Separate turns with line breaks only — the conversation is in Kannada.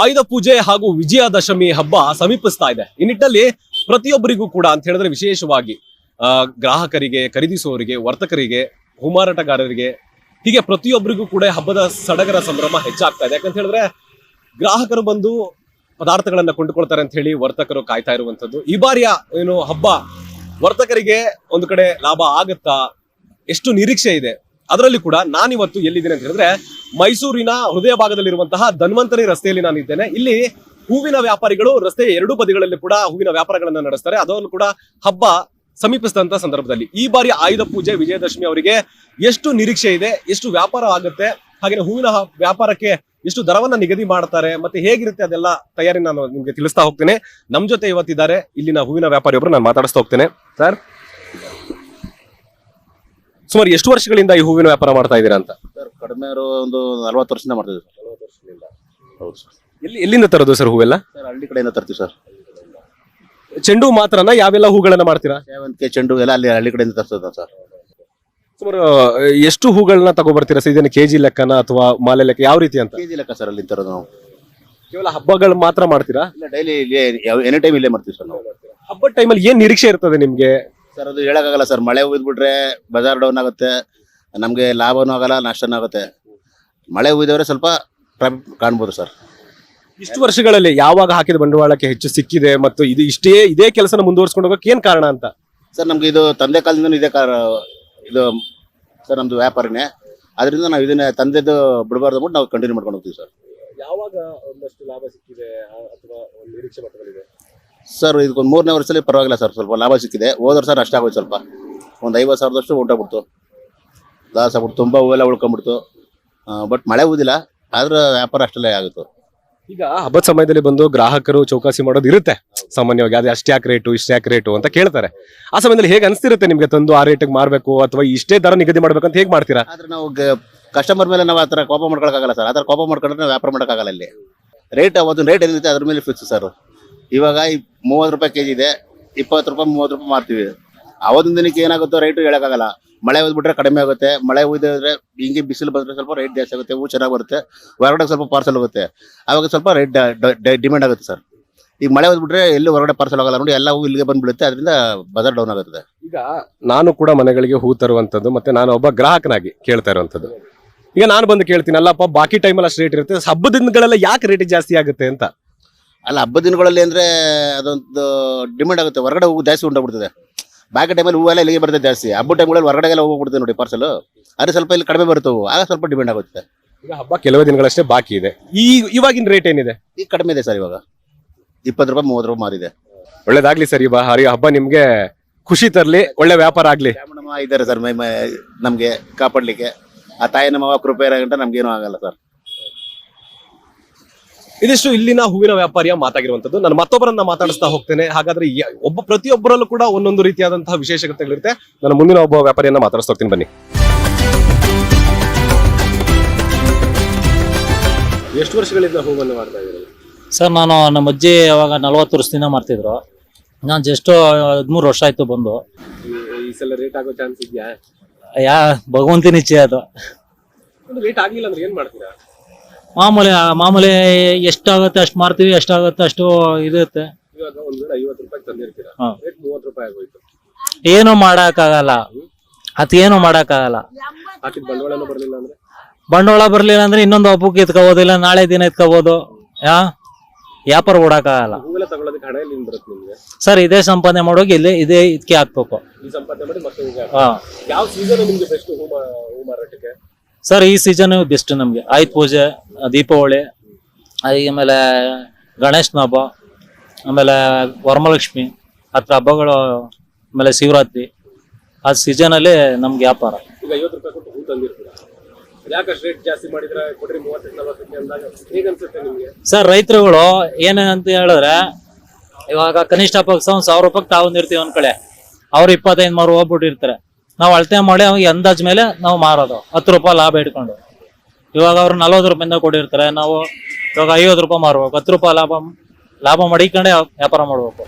ಆಯುಧ ಪೂಜೆ ಹಾಗೂ ವಿಜಯದಶಮಿ ಹಬ್ಬ ಸಮೀಪಿಸ್ತಾ ಇದೆ. ಈ ನಿಟ್ಟಿನಲ್ಲಿ ಪ್ರತಿಯೊಬ್ಬರಿಗೂ ಕೂಡ ಅಂತ ಹೇಳಿದ್ರೆ ವಿಶೇಷವಾಗಿ ಗ್ರಾಹಕರಿಗೆ, ಖರೀದಿಸುವವರಿಗೆ, ವರ್ತಕರಿಗೆ, ಹೂಮಾರಾಟಗಾರರಿಗೆ, ಹೀಗೆ ಪ್ರತಿಯೊಬ್ಬರಿಗೂ ಕೂಡ ಹಬ್ಬದ ಸಡಗರ ಸಂಭ್ರಮ ಹೆಚ್ಚಾಗ್ತಾ ಇದೆ. ಯಾಕಂತ ಹೇಳಿದ್ರೆ ಗ್ರಾಹಕರು ಬಂದು ಪದಾರ್ಥಗಳನ್ನ ಕೊಂಡುಕೊಳ್ತಾರೆ ಅಂತ ಹೇಳಿ ವರ್ತಕರು ಕಾಯ್ತಾ ಇರುವಂತದ್ದು ಈ ಬಾರಿಯ ಏನು ಹಬ್ಬ ವರ್ತಕರಿಗೆ ಒಂದು ಕಡೆ ಲಾಭ ಆಗುತ್ತಾ? ಎಷ್ಟು ನಿರೀಕ್ಷೆ ಇದೆ? ಅದರಲ್ಲಿ ಕೂಡ ನಾನಿವತ್ತು ಎಲ್ಲಿದ್ದೀನಿ ಅಂತ ಹೇಳಿದ್ರೆ ಮೈಸೂರಿನ ಹೃದಯ ಭಾಗದಲ್ಲಿರುವಂತಹ ಧನ್ವಂತರಿ ರಸ್ತೆಯಲ್ಲಿ ನಾನು ಇದ್ದೇನೆ ಇಲ್ಲಿ ಹೂವಿನ ವ್ಯಾಪಾರಿಗಳು ರಸ್ತೆಯ ಎರಡೂ ಬದಿಗಳಲ್ಲಿ ಕೂಡ ಹೂವಿನ ವ್ಯಾಪಾರಗಳನ್ನ ನಡೆಸ್ತಾರೆ. ಅದರಲ್ಲೂ ಕೂಡ ಹಬ್ಬ ಸಮೀಪಿಸಿದಂತ ಸಂದರ್ಭದಲ್ಲಿ. ಈ ಬಾರಿ ಆಯುಧ ಪೂಜೆ ವಿಜಯದಶಮಿ ಅವರಿಗೆ ಎಷ್ಟು ನಿರೀಕ್ಷೆ ಇದೆ, ಎಷ್ಟು ವ್ಯಾಪಾರ ಆಗುತ್ತೆ ಹಾಗೆ ಹೂವಿನ ವ್ಯಾಪಾರಕ್ಕೆ ಎಷ್ಟು ದರವನ್ನ ನಿಗದಿ ಮಾಡ್ತಾರೆ, ಮತ್ತೆ ಹೇಗಿರುತ್ತೆ ಅದೆಲ್ಲ ತಯಾರಿ ನಾನು ನಿಮ್ಗೆ ತಿಳಿಸ್ತಾ ಹೋಗ್ತೇನೆ. ನಮ್ ಜೊತೆ ಇವತ್ತಿದ್ದಾರೆ. ಇಲ್ಲಿನ ಹೂವಿನ ವ್ಯಾಪಾರಿ ಒಬ್ರು ನಾನು ಮಾತಾಡಿಸ್ತಾ ಹೋಗ್ತೇನೆ. ಸರ್? ಸುಮಾರು ಎಷ್ಟು ವರ್ಷಗಳಿಂದ ಈ ಹೂವಿನ ವ್ಯಾಪಾರ ಮಾಡ್ತಾ ಇದ್ದೀರಾ ಅಂತ?
ಸರ್ ಕಡಿಮೆ ಇರೋ ಒಂದು ನಲ್ವತ್ತು ವರ್ಷದಿಂದ ಮಾಡ್ತಿದ್ದೀವಿ ಸರ್. ಹೌದು ಸರ್.
ಎಲ್ಲಿ ಎಲ್ಲಿಂದ ತರೋದು ಸರ್ ಹೂವೆಲ್ಲ?
ಸರ್ ಹಳ್ಳಿ ಕಡೆಯಿಂದ ತರ್ತೀವಿ ಸರ್.
ಚೆಂಡು ಮಾತ್ರನ? ಯಾವೆಲ್ಲ ಹೂಗಳನ್ನ ಮಾಡ್ತೀರಾ?
ಸೇವಂತಿಗೆ ಚೆಂಡು ಎಲ್ಲ ಅಲ್ಲಿ ಹಳ್ಳಿ ಕಡೆಯಿಂದ ತರ್ಸೋದ ಸರ್.
ಸುಮಾರು ಎಷ್ಟು ಹೂಗಳನ್ನ ತಗೊಬರ್ತೀರಾ ಸರ್? ಇದನ್ನ ಕೆಜಿ ಲೆಕ್ಕನ ಅಥವಾ ಮಾಲೆ ಲೆಕ್ಕ? ಯಾವ ರೀತಿ ಅಂತ?
ಕೆಜಿ ಲೆಕ್ಕ ಸರ್ ಅಲ್ಲಿ ತರೋದು ನಾವು.
ಕೇವಲ ಹಬ್ಬಗಳು ಮಾತ್ರ ಮಾಡ್ತೀರಾ?
ಇಲ್ಲ ಡೈಲಿ ಇಲ್ಲಿ ಎನಿ ಟೈಮ್ ಇಲ್ಲೇ ಮಾಡ್ತೀವಿ ಸರ್ ನಾವು.
ಹಬ್ಬದ ಟೈಮಲ್ಲಿ ಏನ್ ನಿರೀಕ್ಷೆ ಇರ್ತದೆ ನಿಮ್ಗೆ?
ಸರ್ ಅದು ಹೇಳೋಕ್ಕಾಗಲ್ಲ ಸರ್. ಮಳೆ ಬಿಟ್ರೆ ಬಜಾರ್ ಡೌನ್ ಆಗುತ್ತೆ. ನಮಗೆ ಲಾಭನೂ ಆಗಲ್ಲ ನಷ್ಟನೂ ಆಗುತ್ತೆ. ಮಳೆ ಉಯ್ದವ್ರೆ ಸ್ವಲ್ಪ ಪ್ರಾಫಿಟ್ ಕಾಣ್ಬೋದು ಸರ್.
ಇಷ್ಟು ವರ್ಷಗಳಲ್ಲಿ ಯಾವಾಗ ಹಾಕಿದ ಬಂಡವಾಳಕ್ಕೆ ಹೆಚ್ಚು ಸಿಕ್ಕಿದೆ ಮತ್ತು ಇದು ಇಷ್ಟೇ ಇದೇ ಕೆಲಸನ ಮುಂದುವರ್ಸ್ಕೊಂಡು ಹೋಗಕ್ಕೆ ಏನು ಕಾರಣ ಅಂತ?
ಸರ್ ನಮ್ಗೆ ಇದು ತಂದೆ ಕಾಲದಿಂದ ಇದೇ ಕಾರ ಇದು ಸರ್ ನಮ್ದು ವ್ಯಾಪಾರನೇ. ಅದರಿಂದ ನಾವು ಇದನ್ನ ತಂದೆದು ಬಿಡಬಾರ್ದು ಅಂದ್ಬಿಟ್ಟು ನಾವು ಕಂಟಿನ್ಯೂ ಮಾಡ್ಕೊಂಡು ಹೋಗ್ತೀವಿ ಸರ್.
ಯಾವಾಗ ಒಂದಷ್ಟು ಲಾಭ ಸಿಕ್ಕಿದೆ ಅಥವಾ ನಿರೀಕ್ಷೆ ಮಟ್ಟದಲ್ಲಿದೆ?
ಸರ್ ಇದಕ್ಕೊಂದು ಮೂರನೇ ವರ್ಷದಲ್ಲಿ ಪರವಾಗಿಲ್ಲ ಸರ್ ಸ್ವಲ್ಪ ಲಾಭ ಸಿಕ್ಕಿದೆ. ಹೋದ್ರೆ ಸರ್ ನಷ್ಟ ಆಗೋಯ್ತು ಸ್ವಲ್ಪ. ಒಂದು ಐವತ್ತು ಸಾವಿರದಷ್ಟು ಹೊಂಟೋಗ್ಬಿಡ್ತು ಲಾಸ್ ಆಗ್ಬಿಡ್ತು ತುಂಬ ಹೂವೆಲ್ಲ ಉಳ್ಕೊಂಬಿಡ್ತು ಬಟ್ ಮಳೆ ಊದಿಲ್ಲ ಆದ್ರೆ ವ್ಯಾಪಾರ ಅಷ್ಟಲ್ಲೇ ಆಗುತ್ತೆ.
ಈಗ ಹಬ್ಬದ ಸಮಯದಲ್ಲಿ ಬಂದು ಗ್ರಾಹಕರು ಚೌಕಾಸಿ ಮಾಡೋದು ಇರುತ್ತೆ. ಸಾಮಾನ್ಯವಾಗಿ ಅದೇ ಅಷ್ಟು ಯಾಕೆ ರೇಟು ಇಷ್ಟು ಯಾಕೆ ರೇಟು ಅಂತ ಕೇಳ್ತಾರೆ. ಆ ಸಮಯದಲ್ಲಿ ಹೇಗೆ ಅನಿಸ್ತಿರುತ್ತೆ ನಿಮಗೆ ತಂದು ಆ ರೇಟಿಗೆ ಮಾರಬೇಕು ಅಥವಾ ಇಷ್ಟೇ ದರ ನಿಗದಿ ಮಾಡಬೇಕು ಅಂತ ಹೇಗೆ ಮಾಡ್ತೀರಾ?
ಆದ್ರೆ ನಾವು ಕಸ್ಟಮರ್ ಮೇಲೆ ನಾವು ಆ ಥರ ಕೋಪ ಮಾಡ್ಕೊಳಕ್ಕಾಗಲ್ಲ ಸರ್. ಆ ಥರ ಕೋಪ ಮಾಡ್ಕೊಂಡ್ರೆ ನಾವು ವ್ಯಾಪಾರ ಮಾಡೋಕ್ಕಾಗಲ್ಲ ಇಲ್ಲಿ. ರೇಟ್ ಅವತ್ತು ರೇಟ್ ಏನಿರುತ್ತೆ ಅದ್ರ ಮೇಲೆ ಫಿಕ್ಸ್ ಸರ್. ಇವಾಗ ಮೂವತ್ತು ರೂಪಾಯಿ ಕೆಜಿ ಇದೆ, ಇಪ್ಪತ್ತು ರೂಪಾಯಿ, ಮೂವತ್ತು ರೂಪಾಯಿ ಮಾರ್ತೀವಿ. ಅವತ್ತಿನ ದಿನಕ್ಕೆ ಏನಾಗುತ್ತೋ ರೇಟು ಹೇಳೋಕ್ಕಾಗಲ್ಲ. ಮಳೆ ಹೋದ್ಬಿಟ್ರೆ ಕಡಿಮೆ ಆಗುತ್ತೆ, ಮಳೆ ಹೋದ್ರೆ ಹಿಂಗೆ ಬಿಸಿಲು ಬಂದ್ರೆ ಸ್ವಲ್ಪ ರೇಟ್ ಜಾಸ್ತಿ ಆಗುತ್ತೆ ಹೂ ಚೆನ್ನಾಗಿ ಬರುತ್ತೆ, ಹೊರಗಡೆ ಸ್ವಲ್ಪ ಪಾರ್ಸಲ್ ಹೋಗುತ್ತೆ. ಆವಾಗ ಸ್ವಲ್ಪ ರೇಟ್ ಡಿಮ್ಯಾಂಡ್ ಆಗುತ್ತೆ ಸರ್ ಈಗ ಮಳೆ ಹೋದ್ಬಿಟ್ರೆ ಎಲ್ಲಿ ಹೊರಗಡೆ ಪಾರ್ಸಲ್ ಆಗಲ್ಲ ನೋಡಿ ಎಲ್ಲ ಹೂ ಇಲ್ಲಿಗೆ ಬಂದ್ಬಿಡುತ್ತೆ, ಅದರಿಂದ ಬಜಾರ್ ಡೌನ್ ಆಗುತ್ತದೆ
ಈಗ ನಾನು ಕೂಡ ಮನೆಗಳಿಗೆ ಹೂ ತರುವಂಥದ್ದು, ಮತ್ತೆ ನಾನು ಒಬ್ಬ ಗ್ರಾಹಕನಾಗಿ ಕೇಳ್ತಾ ಇರುವಂಥದ್ದು. ಈಗ ನಾನು ಬಂದು ಕೇಳ್ತೀನಿ ಅಲ್ಲಪ್ಪ ಬಾಕಿ ಟೈಮಲ್ಲಿ ಅಷ್ಟು ರೇಟ್ ಇರುತ್ತೆ, ಹಬ್ಬದ ದಿನಗಳೆಲ್ಲ ಯಾಕೆ ರೇಟ್ ಜಾಸ್ತಿ ಆಗುತ್ತೆ ಅಂತ?
ಅಲ್ಲ ಹಬ್ಬದ ದಿನಗಳಲ್ಲಿ ಅಂದರೆ ಅದೊಂದು ಡಿಮ್ಯಾಂಡ್ ಆಗುತ್ತೆ. ಹೊರಗಡೆ ಹೋಗಿ ಜಾಸ್ತಿ ಉಂಟಾಗ್ಬಿಡ್ತದೆ. ಬಾಕಿ ಟೈಮಲ್ಲಿ ಹೂವೆಲ್ಲ ಇಲ್ಲಿಗೆ ಬರ್ತದೆ ಜಾಸ್ತಿ. ಹಬ್ಬ ಟೈಮ್ಗಳಲ್ಲಿ ಹೊರಗಡೆಗೆಲ್ಲ ಹೋಗ್ಬಿಡ್ತದೆ ನೋಡಿ ಪಾರ್ಸಲ್ ಅದು ಸ್ವಲ್ಪ ಇಲ್ಲಿ ಕಡಿಮೆ ಬರ್ತವೆ ಆಗ ಸ್ವಲ್ಪ ಡಿಮ್ಯಾಂಡ್ ಆಗುತ್ತೆ.
ಈಗ ಹಬ್ಬ ಕೆಲವೇ ದಿನಗಳಷ್ಟೇ ಬಾಕಿ ಇದೆ. ಈ ಇವಾಗಿನ ರೇಟ್ ಏನಿದೆ?
ಈಗ ಕಡಿಮೆ ಇದೆ ಸರ್ ಇವಾಗ. ಇಪ್ಪತ್ತು ರೂಪಾಯಿ ಮೂವತ್ತು ರೂಪಾಯಿ ಮಾರಿದೆ.
ಒಳ್ಳೇದಾಗ್ಲಿ ಸರ್ ಈ ಬಾ- ಹರಿ ಹಬ್ಬ ನಿಮಗೆ ಖುಷಿ ತರ್ಲಿ ಒಳ್ಳೆ ವ್ಯಾಪಾರ ಆಗಲಿ.
ಇದ್ದಾರೆ ಸರ್ ಮೈ ಮೈ ನಮಗೆ ಕಾಪಾಡಲಿಕ್ಕೆ. ಆ ತಾಯಿ ನಮ್ಮ ಕೃಪೆ ಗಂಟ ನಮ್ಗೇನು ಆಗಲ್ಲ ಸರ್.
ಇದಿಷ್ಟು ಇಲ್ಲಿನ ಹೂವಿನ ವ್ಯಾಪಾರಿಯ ಮಾತಾಗಿರುವಂತದ್ದು ನಾನು ಮತ್ತೊಬ್ಬರನ್ನ ಮಾತಾಡಿಸ್ತಾ ಹೋಗ್ತೇನೆ. ಹಾಗಾದ್ರೆ ಒಬ್ಬ ಪ್ರತಿಯೊಬ್ಬರಲ್ಲೂ ಕೂಡ ಒಂದೊಂದು ರೀತಿಯಾದಂತಹ ವಿಶೇಷತೆಗಳಿರುತ್ತೆ. ನಾನು ಮುಂದಿನ ಒಬ್ಬ ವ್ಯಾಪಾರಿಯನ್ನ ಮಾತಾಡಿಸ್ತಾ ಹೋಗ್ತೀನಿ. ಬನ್ನಿ. ಎಷ್ಟು ವರ್ಷಗಳಿಂದ ಹೂವನ್ನು ಮಾಡ್ತಾ ಇದ್ದೀರಿ?
ಸರ್ ನಾನು ನಮ್ಮ ಅಜ್ಜಿ ಅವಾಗ ನಲ್ವತ್ತು ವರ್ಷದಿಂದ ಮಾಡ್ತಿದ್ರು ನಾನು ಜಸ್ಟ್ ಹದಿಮೂರು ವರ್ಷ ಆಯ್ತು ಬಂದು.
ಈ ಸಲ ರೇಟ್ ಆಗೋ ಚಾನ್ಸ್ ಇದೆಯಾ?
ಯಾ ಭಗವಂತನ ಇಚ್ಛೆ ಅದು.
ರೇಟ್ ಆಗಿಲ್ಲ ಅಂದ್ರೆ ಏನ್ ಮಾಡ್ತೀರಾ?
ಮಾಮೂಲಿ ಮಾಮೂಲಿ ಎಷ್ಟಾಗುತ್ತೆ ಅಷ್ಟು ಮಾರ್ತೀವಿ ಎಷ್ಟಾಗುತ್ತೆ ಅಷ್ಟು ಇರುತ್ತೆ.
ಇವಾಗ ಒಂದ್ ವೇಳೆ ಐವತ್ತು ರೂಪಾಯಿ ತಂದಿರ್ತೀರಾ?
ಹಾ.
ರೇಟ್ ಮೂವತ್ತು ರೂಪಾಯಿ ಆಗೋಯ್ತು.
ಏನು ಮಾಡಕ್ಕಾಗಲ್ಲ. ಅದೇನು ಏನು ಮಾಡೋಕ್ಕಾಗಲ್ಲ.
ಹಾಕಿದ ಬಂಡವಾಳನೂ ಬರ್ಲಿಲ್ಲ ಅಂದ್ರೆ?
ಬಂಡವಾಳ ಬರಲಿಲ್ಲ ಅಂದ್ರೆ ಇನ್ನೊಂದು ಹಬ್ಬಕ್ಕೆ ಎತ್ಕೋಬೋದು ಇಲ್ಲ ನಾಳೆ ದಿನ ಎತ್ಕೋಬೋದು ಯಾ? ವ್ಯಾಪಾರ ಓಡಕ್ಕಾಗಲ್ಲ.
ಹೂವೆಲ್ಲ ತಗೊಳ್ಳೋದಕ್ಕೆ ಹಣ ಎಲ್ಲಿಂದ ಬರುತ್ತೆ ನಿಮ್ಗೆ?
ಸರ್ ಇದೇ ಸಂಪಾದನೆ ಮಾಡೋಕೆ ಇಲ್ಲಿ ಇದೇ ಇದಕ್ಕೆ ಹಾಕ್ಬೇಕು.
ಈ ಸಂಪಾದನೆ ಮಾಡಿ ಮತ್ತೆ ಹೂಗೆ ಹಾಕಿ.
ಹಾ.
ಯಾವ ಸೀಸನ್ ನಿಮ್ಗೆ ಬೆಸ್ಟ್ ಹೂ ಮಾ- ಹೂ ಮಾರಾಟಕ್ಕೆ?
ಸರ್ ಈ ಸೀಸನ್ ಬೆಸ್ಟ್ ನಮಗೆ. ಆಯುಧ ಪೂಜೆ ದೀಪಾವಳಿ ಆಮೇಲೆ ಗಣೇಶನ ಹಬ್ಬ ಆಮೇಲೆ ವರಮಹಾಲಕ್ಷ್ಮಿ ಹತ್ರ ಹಬ್ಬಗಳು ಆಮೇಲೆ ಶಿವರಾತ್ರಿ ಆ ಸೀಸನಲ್ಲಿ ನಮ್ಗೆ ವ್ಯಾಪಾರ.
ಈಗ ಐವತ್ತು ರೂಪಾಯಿ ಕೊಟ್ಟು ಹೂ ತಂದಿರ್ತೀರಾ? ಯಾಕಷ್ಟು ರೇಟ್ ಜಾಸ್ತಿ ಮಾಡಿದ್ರೆ ಕೊಡ್ರಿ ಮೂವತ್ತೈದು ನಲವತ್ತಕ್ಕೆ ಅಂದಾಗ ಹೇಗೆ ಅನ್ಸುತ್ತೆ
ಸರ್ ರೈತರುಗಳು ಏನಂತ ಹೇಳಿದ್ರೆ ಇವಾಗ ಕನಿಷ್ಠ ಪಕ್ಷ ಒಂದು ಸಾವಿರ ರೂಪಾಯಿ ತಾವಂದಿರ್ತೀವಿ ಒಂದ್ ಕಡೆ. ಅವ್ರು ಇಪ್ಪತ್ತೈದು ಮಾರು ಹೋಗ್ಬಿಟ್ಟಿರ್ತಾರೆ. ನಾವು ಅಳತೆ ಮಾಡಿ ಅವ್ನಿಗೆ ಅಂದಾಜ್ ಮೇಲೆ ನಾವು ಮಾರೋದು. ಹತ್ತು ರೂಪಾಯಿ ಲಾಭ ಇಟ್ಕೊಂಡು. ಇವಾಗ ಅವ್ರು ನಲ್ವತ್ತು ರೂಪಾಯಿಂದ ಕೊಟ್ಟಿರ್ತಾರೆ ನಾವು ಇವಾಗ ಐವತ್ತು ರೂಪಾಯಿ ಮಾರ್ಬೇಕು. ಹತ್ತು ರೂಪಾಯಿ ಲಾಭ ಲಾಭ ಮಡಿಕೊಂಡೆ ವ್ಯಾಪಾರ ಮಾಡ್ಬೇಕು.